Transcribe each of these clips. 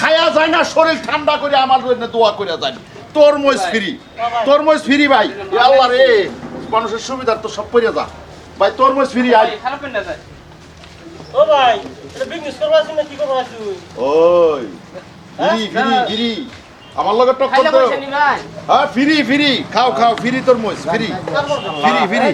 খায়া যায় না শরীর ঠান্ডা করে আমার জন্য দোয়া করে যায় তরমুজ ফ্রি। তরমুজ ফ্রি ভাই। এ আল্লাহ রে মানুষের সুবিধার তো সব পড়ে যা। ভাই তরমুজ ফ্রি আই ও ভাই এটা বিজনেস করবা আছিস না কি করবা আছিস ওই ফ্রি ফ্রি ফ্রি। আমার লগে পয়সা নিবেন হ্যাঁ ফ্রি ফ্রি। খাও খাও ফ্রি তরমুজ ফ্রি। Free free.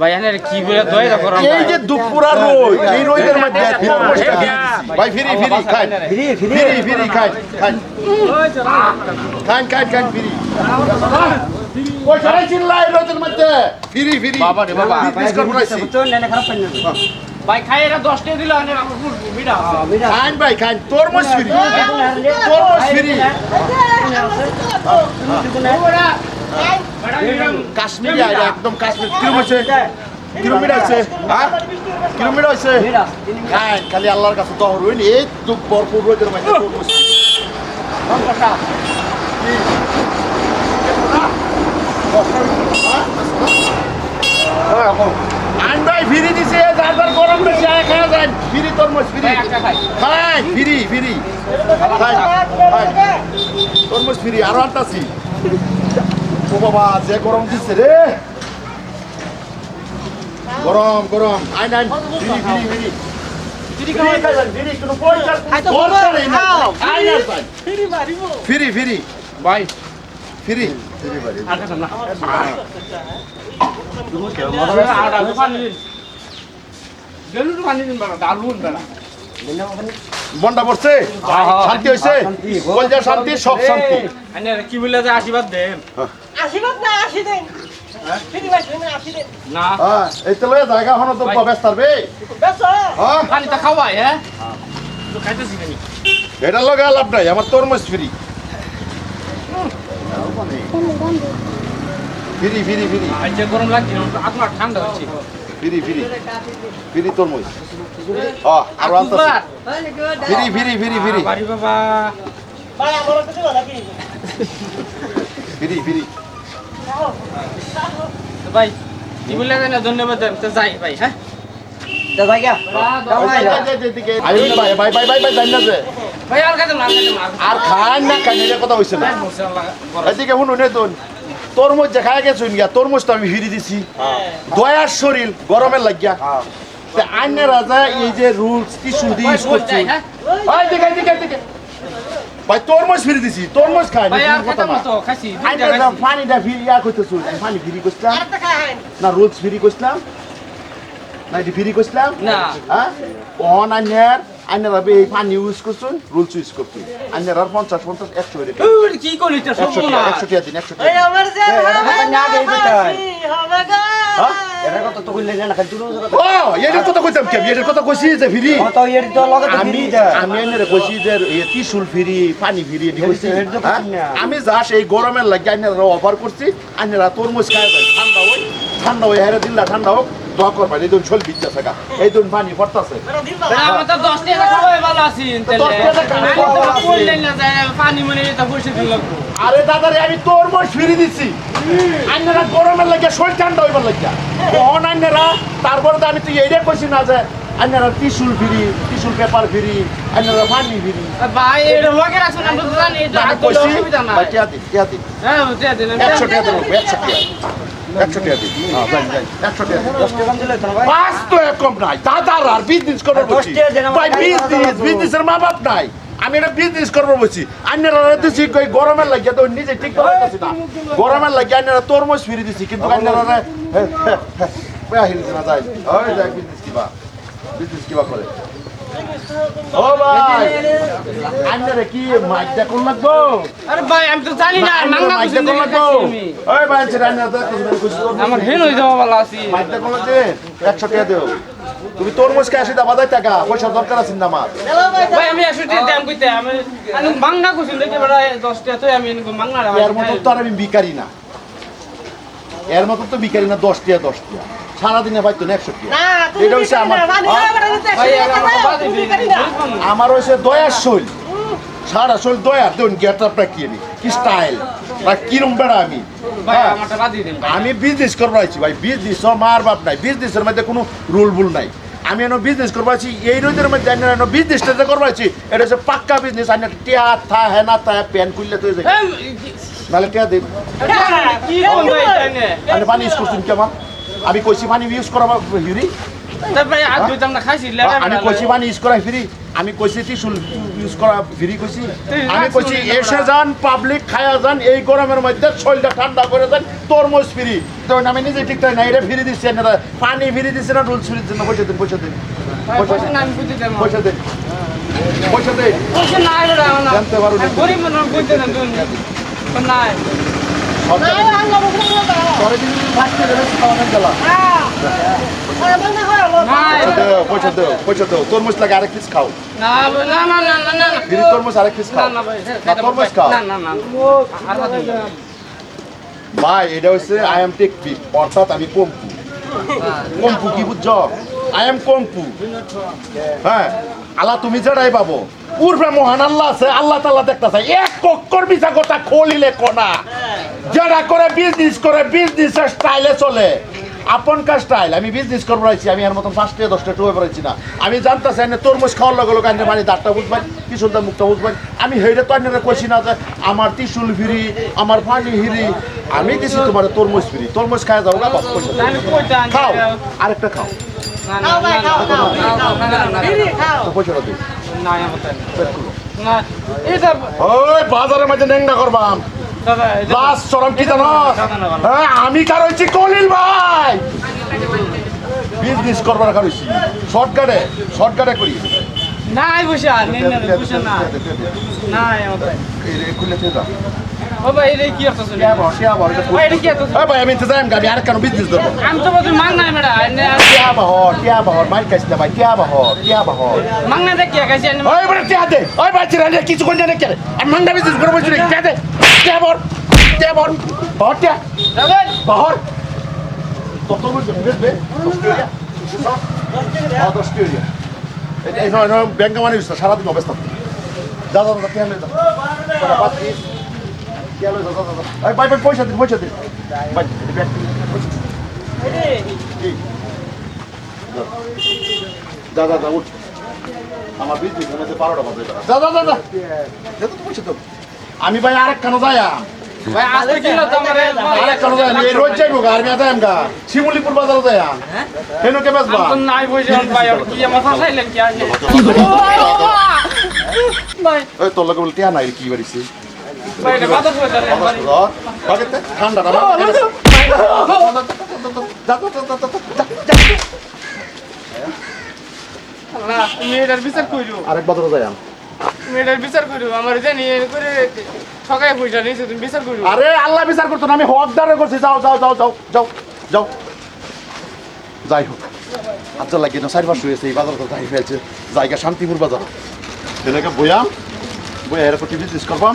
ভাই এনে কি বলে দয়া এই যে দুপুরা রোদ এই রোদের মধ্যে তরমুজটা ফ্রি দিছি। ভাই ফ্রি ফ্রি খাই। ফ্রি ফ্রি খাই খাই। খান খান খান ফ্রি। পয়সা চিল্লাই রোদের মধ্যে। Free free. বাবা রে বাবা। বিজনেস করে বলাইছি। ভাই খাই এটা দশ টাকা দিলে অনেক বিড়া। খান ভাই খান তরমুজ ফ্রি। তরমুজ ফ্রি। কাশ্মীরি আইডা একদম কাশ্মীর। কিরম হয়েছে? কিরম মিটা হয়েছে হ্যাঁ? মিটা হয়েছে খান খালি আল্লাহর কাছে দহর হইনি এই তো ভরপুর রোদের তরমুজ আইন ভাই ফিরি দিছে যার যার গরম বেশি, আয় খাওয়া আরও আনতাছি। ও বাবা যে গরম দিচ্ছে রে। গরম গরম। আইন আইন ফিরি ফিরি, ভাই। ফিরি ফিরি মনটা পড়ছে শান্তি হয়েছে? শান্তি সব শান্তি। এনে কি বলে যে আশীর্বাদ দেন। আশীর্বাদ না হ্যাঁ? এই তো জায়গা হনো তো ব্যস্ত হবে হ্যাঁ? পানিটা খাওয়াই হ্যাঁ? এটা লগে লাভ নাই আমার তরমুজ ফ্রি। Free free free. আজকে গরম লাগছে না আপনার ঠান্ডা হচ্ছে। Free free. ফ্রি তরমুজ। ও আর আনতাছি। Free free free free. বাড়ি বাবা। ভাই আমার কিছু নাকি ফ্রি ফ্রি। তো ভাই। কি বলে না ধন্যবাদ দেন তো যাই ভাই হ্যাঁ? ভাই ভাই ভাই ভাই ভাই ভাই আর খান না খান কথা হইছে না। এদিকে শুনুন নে তোন তরমুজ যে খাই গেছুন গিয়া তরমুজ তো আমি ফিরি দিছি। দয়ার শরীর গরমের লাগিয়া। তে আইনে রাজা এই যে রুলস কি সুদি ইউজ করছে হ্যাঁ। ভাই তরমুজ ফিরি দিছি তরমুজ খাই ভাই আর কথা খাইতাম না না তো খাইছি রাজা পানিটা ফিরি ইয়া করতেছ পানি ফিরি করছিলাম না রুলস ফিরি করছিলাম না এটি ফিরি করছিলাম না হ্যাঁ অন আইনের আইনের ভাবে এই পানি ইউজ করছুন রুলস ইউজ করছুন আইনের আর পঞ্চাশ পঞ্চাশ একশো হয়ে কি করি তো একশো একশো টাকা দিন একশো এই আমি? এটার কথা কইছি যে এই গরমের লাগে আইনের অফার করছি আইনেরা তরমুজ খায় যায় ঠান্ডা হই ঠান্ডা হই হেরে দিল্লা ঠান্ডা হোক দোয়া করবা এই দুন ছল বিদ্যা থাকা। এই দুন পানি পড়তাছে। ভাই, আমরা তো দশ টাকা খাওয়াই ভালো আছি দশ টাকা খাওয়াই ভালো আছি। কইলেন না যায় পানি মনে পয়সা দিন আরে দাদা আমি তরমুজ ফ্রি দিছি। আইনেরা গরমের লাগে শরীর ঠান্ডা হইবার লাগিয়া কখন আইনেরা তারপরে তো আমি তুই এইটা কইছি না যে আইনেরা ত্রিশুল ফ্রি ত্রিশুল পেপার ফ্রি আইনেরা পানি ফ্রি। ভাই এটা লগে রাখছেন আমরা তো জানি এটা আমি তো অসুবিধা না ভাই টিয়া দিন টিয়া দিন। হ্যাঁ দেন টাকা দেবো একশো টাকা একশো টাকা দিন। হ্যাঁ যাই যাই একশো টাকা দিন। পাঁচ তো এক কম নাই। দাদার আর বিজনেস করব বলছি ভাই বিজনেস বিজনেসের মা বাপ নাই। আমি এটা বিজনেস করব বলছি। আন্যরা দিছি কই গরমের লাগিয়া তো নিজে ঠিক করে না। গরমের লাগিয়া আন্যরা তরমুজ ফিরে দিছি কিন্তু আন্যরা হিলছে না যাই। ওই যাই বিজনেস কিবা। বিজনেস কিবা করে। ও ভাই আন্যরা কি মাইক দেখুন লাগবো? আরে ভাই আমি তো জানি না নাঙ্গা মাইক বুঝিন লাগবো। ওই ভাই সেটা আন্যরা তো আমার হেন যাওয়া আছি। মাইকটা কোন টাকা দেও। তুমি তরমুজ কে আসি দাম আদায় টাকা পয়সা দরকার আছে না আমার? ভাই আমি আসি টাকা দাম কইতে আমি আমি মাংনা কইছি দেখি বড় 10 টাকা তো আমি মাংনা এর মত তো আর আমি বিকারি না। এর মত তো বিকারি না দশ টিয়া দশ সারা সারাদিনে পাইতো না একশো এটা হচ্ছে আমার? ভাই আমার আমার দয়ার শৈল। সারা শৈল দয়ার দেখুন গেট আপটা কি আমি কি স্টাইল বা কিরম বেড়া আমি? হ্যাঁ। দিন আমি বিজনেস করব আছি ভাই। বিজনেস মার বাপ নাই। বিজনেসের মধ্যে কোনো রুল বুল নাই। আমি এনে বিজনেস করব আছি এই রোদের মধ্যে আমি এনে বিজনেসটা যে করব আছি এটা হচ্ছে পাক্কা বিজনেস আমি টিয়া থা হেনা থা প্যান খুললে তো নাহলে টিয়া দিন কি ভাই আমি পানি ইউজ করছি কেমন আমি কইছি পানি ইউজ করা হিরি আমি কইছি পানি ইউজ করা ফ্রি। আমি কইছি টিসুল ইউজ করা ফ্রি কইছি। আমি কইছি এসে যান পাবলিক খায়া যান এই গরমের মধ্যে শরীরটা ঠান্ডা করে যান তরমুজ ফ্রি তখন আমি নিজে ঠিক না এটা ফ্রি দিচ্ছি না পানি ফ্রি দিচ্ছি না রুলস ফ্রি দিচ্ছি না পয়সা দিন পয়সা দিন। পয়সা দিন। পয়সা দিন। জানতে পারো না। সরকারি খাওয়ানোর আই এম আমি কম্পু কম্পু কি বুঝছ আই এম কম্পু হ্যাঁ আল্লাহ তুমি যেটাই পাবো পূর্বে মহান আল্লাহ আছে আল্লাহ তাল্লাহ দেখতেছে এক কক্কর বিচা কথা খলিলে কোনা যারা করে বিজনেস করে বিজনেসের স্টাইলে চলে আপনকার স্টাইল আমি বিজনেস করব রয়েছি আমি এর মতন পাঁচটা দশটা টুয়ে পড়েছি না আমি জানতেছি এনে তরমুজ খাওয়ার লগে লগে এনে মানে দাঁতটা বুঝবেন ত্রিশুলটা মুখটা বুঝবেন আমি হেইটা তো এনে কইছি না যে আমার ত্রিশুল ফিরি আমার পানি হিরি আমি দিছি তোমার তরমুজ ফিরি তরমুজ খাওয়া যাব না আনি খাও আরেকটা খাও পয়সাটা দিই বাজারের মধ্যে নেংনা করবাম লাস্ট চরম কি জানো? হ্যাঁ আমি কার হচ্ছি কলিল ভাই। বিজনেস করবার কার হচ্ছি শর্টকাটে শর্টকাটে করি। নাই বসে আর নেই না বসে না। নাই আমার ভাই এটা কি অর্থ কে আবার কে আবার? এটা ভাই এটা কি অর্থ ওই ভাই আমি যাইম গাবি আর কেন বিজনেস ধরবো? আমি তো বলছি মাং নাই মেডা কে আবার কে আবার মার কাছে ভাই কে আবার কে আবার মাং না দেখি কাছে ওই বড় কে দে ওই ভাই চিরা নে কিছু কোন জানে কে আর মাংনা বিজনেস করব চুরি কে দে কে আবার কে আবার হট কে যাবেন বাহর কত বলছো বুঝবে অস্ট্রেলিয়া এই নয় নয় ব্যাংক মানে সারাদিন অবস্থা। যা যা যা কেন ভাই ভাই পয়সা দিন পয়সা দিন ভাই ব্যাংক পয়সা কি যা যা যা উঠ। আমার বিজনেস মধ্যে বারোটা বাজে। যা যা যা যা। যা তো পয়সা তো। আমি ভাই আরেক কেন যাই ভাই আজকে কি হলো কেন যায় এই রোজ যাইবো গা আর মেয়া যাইম গা শিমুলিপুর বাজারে যাই কে বেচবা। তো নাই ভাই কি কি ভাই ওই তোর লগে বলতে নাই কি বাড়িছি? ভাই এটা কথা কই দাঁড়ান ভাই বাগেতে ঠান্ডা না মেয়েটার বিচার কইরো। আরেক বাজারে যাই আম মেয়েটার বিচার কইরো আমার জানি করে ঠকায় পয়সা নিয়েছে তুমি বিচার কইরো। আরে আল্লাহ বিচার করতো না আমি হকদারে করছি। যাও যাও যাও যাও যাও যাও। যাই হোক আচ্ছা লাগিয়ে না চারি পাঁচশো হয়েছে এই বাজার তো যাই ফেলছে জায়গা শান্তিপুর বাজার। তেনেকে বয়াম বই এর প্রতি বিজনেস করবাম।